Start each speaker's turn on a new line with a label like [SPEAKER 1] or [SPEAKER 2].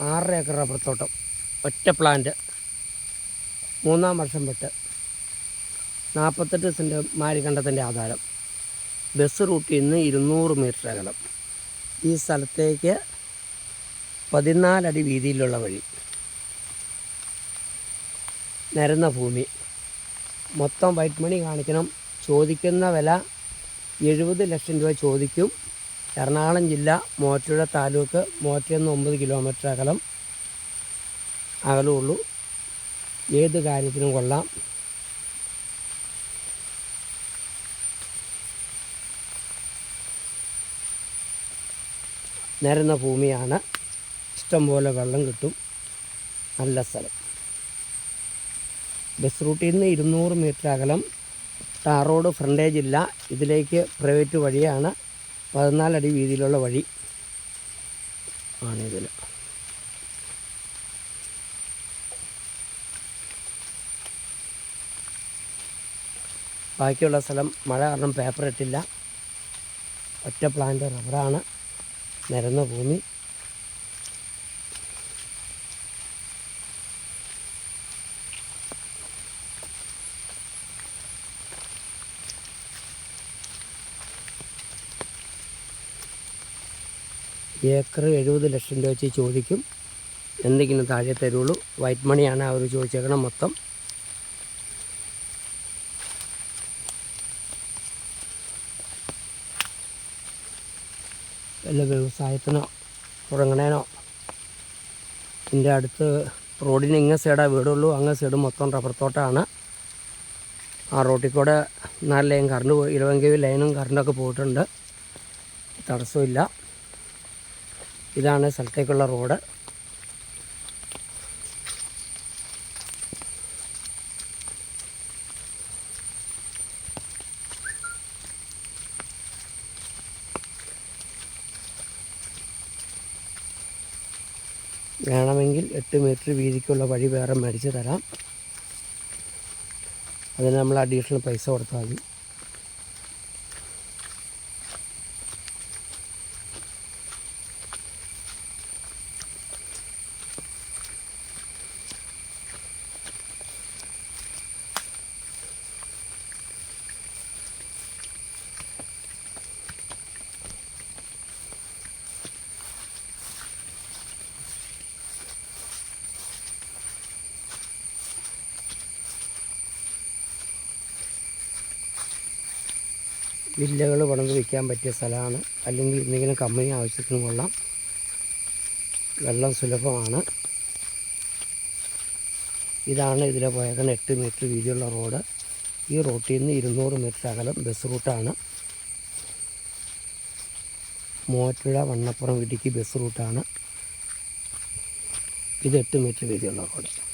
[SPEAKER 1] ആറര acre rubber തോട്ടം ഒറ്റ പ്ലാന്റ്. മൂന്നാം വർഷം പെട്ട് നാൽപ്പത്തെട്ട് സെന്റ് മാരിക്കണ്ടത്തിന്റെ ആധാരം. ബസ് റൂട്ടിൽ നിന്ന് ഇരുന്നൂറ് മീറ്റർ അകലം. ഈ സ്ഥലത്തേക്ക് പതിനാലടി വീതിയിലുള്ള വഴി നിരന്ന ഭൂമി. മൊത്തം വൈറ്റ് മണി കാണിക്കണം. ചോദിക്കുന്ന വില എഴുപത് ലക്ഷം രൂപ ചോദിക്കും. എറണാകുളം ജില്ല മോറ്റുഴ താലൂക്ക് മോറ്റ നിന്ന് ഒമ്പത് കിലോമീറ്റർ അകലം അകലമുള്ളൂ. ഏത് കാര്യത്തിനും കൊള്ളാം. നിരന്ന ഭൂമിയാണ്. ഇഷ്ടംപോലെ വെള്ളം കിട്ടും. നല്ല സ്ഥലം. ബസ് റൂട്ടിൽ നിന്ന് ഇരുന്നൂറ് മീറ്റർ അകലം. ടാർ റോഡ് ഫ്രണ്ടേജ് ഇല്ല ഇതിലേക്ക് പ്രൈവറ്റ് വഴിയാണ്. പതിനാലടി വീതിയിലുള്ള വഴി ആണിതിൽ. ബാക്കിയുള്ള സ്ഥലം മഴ കാരണം പേപ്പർ ഇട്ടില്ല. ഒറ്റ പ്ലാന്റ് റബ്ബറാണ് നിരന്ന ഭൂമി. ഏക്കർ എഴുപത് ലക്ഷം രൂപ വെച്ച് ചോദിക്കും. എന്തെങ്കിലും താഴെ തരുള്ളൂ. വൈറ്റ് മണിയാണ് അവർ ചോദിച്ചേക്കണം മൊത്തം. വല്ല വ്യവസായത്തിനോ തുടങ്ങണേനോ എന്റെ അടുത്ത് റോഡിന് ഇങ്ങ സൈഡാ വീടുള്ളൂ. അങ്ങ് സൈഡ് മൊത്തം റബ്ബർ തോട്ടമാണ് ആ റോട്ടിൽ കൂടെ നാല് ലൈൻ കറണ്ട് പോയി. ഇരുപങ്കി ലൈനും കറണ്ടൊക്കെ പോയിട്ടുണ്ട്. തടസ്സമില്ല. ഇതാണ് സ്ഥലത്തേക്കുള്ള റോഡ്. വേണമെങ്കിൽ എട്ട് മീറ്റർ വീതിക്കുള്ള വഴി വേറെ മേടിച്ച് തരാം. അതിന് നമ്മൾ അഡീഷണൽ പൈസ കൊടുത്താൽ മതി. വില്ലകൾ പണിത് വയ്ക്കാൻ പറ്റിയ സ്ഥലമാണ്. അല്ലെങ്കിൽ എന്തെങ്കിലും കമ്പനി ആവശ്യത്തിന് കൊള്ളാം. വെള്ളം സുലഭമാണ്. ഇതാണ് ഇതിലെ പോയേക്കുന്ന എട്ട് മീറ്റർ വീതിയുള്ള റോഡ്. ഈ റോട്ടിൽ നിന്ന് ഇരുന്നൂറ് മീറ്റർ അകലം ബസ് റൂട്ടാണ്. മൂവാറ്റുപുഴ വണ്ണപ്പുറം ഇടുക്കി ബസ് റൂട്ടാണ്. ഇത് എട്ട് മീറ്റർ വീതിയുള്ള റോഡ്.